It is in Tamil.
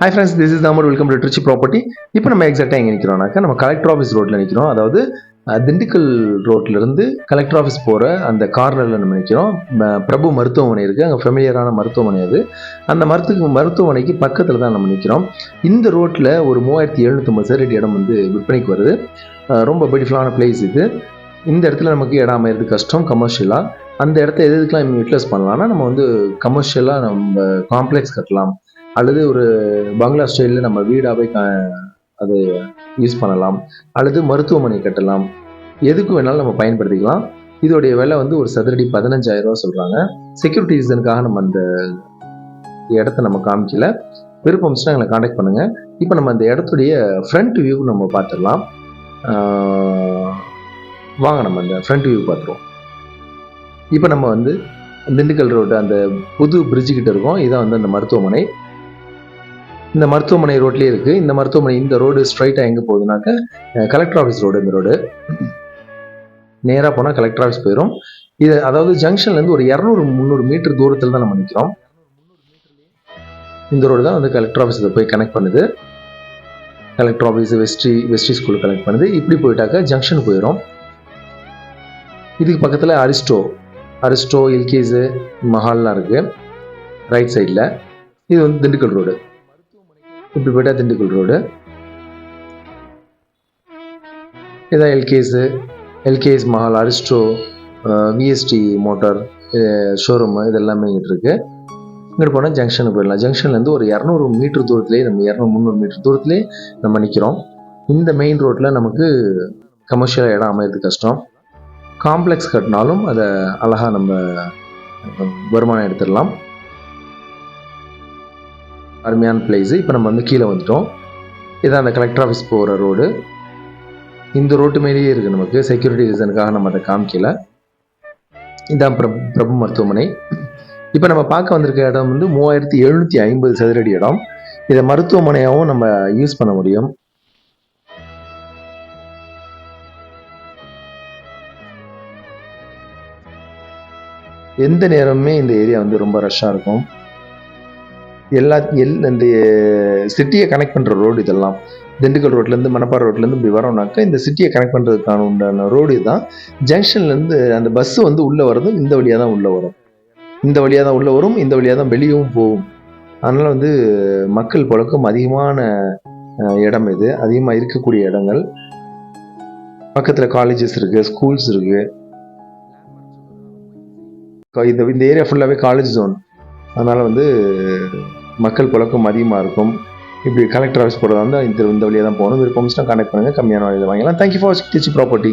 Hi friends this is Thamar welcome to Trichy property இப்போ நம்ம எக்ஸாக்டாக எங்கே நிற்கிறோம்னாக்கா நம்ம கலெக்டர் ஆஃபீஸ் ரோட்டில் நிற்கிறோம் அதாவது திண்டுக்கல் ரோட்ல இருந்து கலெக்டர் ஆஃபீஸ் போகிற அந்த கார்னரில் நம்ம நிற்கிறோம் பிரபு மருத்துவமனை இருக்குது அங்கே ஃபெமிலியரான மருத்துவமனை அது. அந்த மருத்துவ மருத்துவமனைக்கு பக்கத்தில் தான் நம்ம நிற்கிறோம் இந்த ரோட்டில் ஒரு மூவாயிரத்தி எழுநூற்றம்பது சதுரடி இடம் வந்து விற்பனைக்கு வருது. ரொம்ப பியூட்டிஃபுல்லான பிளேஸ் இது. இந்த இடத்துல நமக்கு இடம் அமையிறது கஷ்டம் கமர்ஷியலாக அந்த இடத்த எது எதுக்கெல்லாம் யூட்டிலைஸ் பண்ணலாம்னா நம்ம வந்து கமர்ஷியலாக நம்ம காம்ப்ளெக்ஸ் கட்டலாம். அல்லது ஒரு பங்களா ஸ்டைலில் நம்ம வீடாகவே அது யூஸ் பண்ணலாம். அல்லது மருத்துவமனை கட்டலாம். எதுக்கு வேணாலும் நம்ம பயன்படுத்திக்கலாம். இதோடைய விலை வந்து ஒரு சதுரடி பதினஞ்சாயிரம் ரூபா சொல்கிறாங்க செக்யூரிட்டி ரீசனுக்காக நம்ம அந்த இடத்த நம்ம காமிக்கல. விருப்பம்ஸ்னா எங்களை காண்டாக்ட் பண்ணுங்கள் இப்போ நம்ம அந்த இடத்துடைய ஃப்ரண்ட் வியூ நம்ம பார்த்துடலாம். வாங்க நம்ம அந்த ஃப்ரண்ட் வியூ பார்த்துருவோம். இப்போ நம்ம வந்து திண்டுக்கல் ரோடு அந்த புது பிரிட்ஜு கிட்ட இருக்கோம். இதான் வந்து அந்த மருத்துவமனை. இந்த மருத்துவமனை ரோட்லேயே இருக்குது இந்த மருத்துவமனை இந்த ரோடு ஸ்ட்ரைட்டாக எங்கே போகுதுனாக்க கலெக்டர் ஆஃபீஸ் ரோடு இந்த ரோடு. நேராக போனால் கலெக்டர் ஆஃபீஸ் போயிடும் இது அதாவது ஜங்ஷன்லேருந்து ஒரு இரநூறு முந்நூறு மீட்டர் தூரத்தில் தான் நம்ம நிற்கிறோம் இந்த ரோடு தான் வந்து கலெக்டர் ஆஃபீஸில் போய் கனெக்ட் பண்ணுது. Collector office vestry vestry school connect பண்ணுது. இப்படி போயிட்டாக்க ஜங்ஷன் போயிடும் இதுக்கு பக்கத்தில் அரிஸ்டோ அரிஸ்டோ எல்கேஸு மஹால்லாம் இருக்குது ரைட் சைடில் இது வந்து திண்டுக்கல் ரோடு இப்படி போயிட்டா திண்டுக்கல் ரோடு இதான் LKS LKS Mahal Aristo VST motor showroom இதெல்லாமே இங்கிட்டு இருக்கு. இங்கிட்டு போனால் ஜங்ஷனுக்கு போயிடலாம். ஜங்ஷன்லேருந்து ஒரு இரநூறு மீட்டர் தூரத்துலேயே நம்ம இரநூறு முந்நூறு மீட்டர் தூரத்துலேயே நம்ம நிற்கிறோம் இந்த மெயின் ரோட்டில் நமக்கு கமர்ஷியல் இடம் அமையிறது கஷ்டம். காம்ப்ளெக்ஸ் கட்டினாலும் அதை அழகாக நம்ம வருமானம் எடுத்துடலாம். அருமையான பிளேஸு இப்போ நம்ம வந்து கீழே வந்துட்டோம். இதான் அந்த கலெக்டர் ஆஃபீஸ் போகிற ரோடு இந்த ரோட்டு மேலேயே இருக்குது நமக்கு. செக்யூரிட்டி ரீசனுக்காக நம்ம அதை காமிக்கல. இதான் பிரபு பிரபு மருத்துவமனை. இப்போ நம்ம பார்க்க வந்திருக்க இடம் வந்து மூவாயிரத்தி எழுநூற்றி ஐம்பது சதுரடி இடம். இதை மருத்துவமனையாகவும் நம்ம யூஸ் பண்ண முடியும். எந்த நேரமுமே இந்த ஏரியா வந்து ரொம்ப ரஷ்ஷாக இருக்கும். எல்லா எல் இந்த சிட்டியை கனெக்ட் பண்ணுற ரோடு இதெல்லாம். திண்டுக்கல் ரோட்லேருந்து மணப்பாறை ரோட்லேருந்து இப்படி வரோம்னாக்கா இந்த சிட்டியை கனெக்ட் பண்ணுறதுக்கான உண்டான ரோடு தான் ஜங்ஷன்லேருந்து அந்த பஸ்ஸு வந்து உள்ளே வர்றதும் இந்த வழியாக தான் உள்ளே வரும். இந்த வழியாக தான் உள்ளே வரும் இந்த வழியாக தான் வெளியவும் போகும். அதனால் வந்து மக்கள் புழக்கம் அதிகமான இடம் இது. அதிகமாக இருக்கக்கூடிய இடங்கள். பக்கத்தில் காலேஜஸ் இருக்குது ஸ்கூல்ஸ் இருக்குது இந்த இந்த ஏரியா ஃபுல்லாகவே காலேஜ் ஜோன் அதனால் வந்து மக்கள் புழக்கம் அதிகமாக இருக்கும். இப்படி கலெக்டர் ஆஃபீஸ் போகிறதா இருந்தால் இந்த இந்த வழியாக தான் போகணும் விருப்பம்ஸ்னா கனெக்ட் பண்ணுங்கள் கம்மியான வழியில் வாங்கலாம் தேங்க்யூ ஃபார் திருச்சி ப்ராப்பர்ட்டி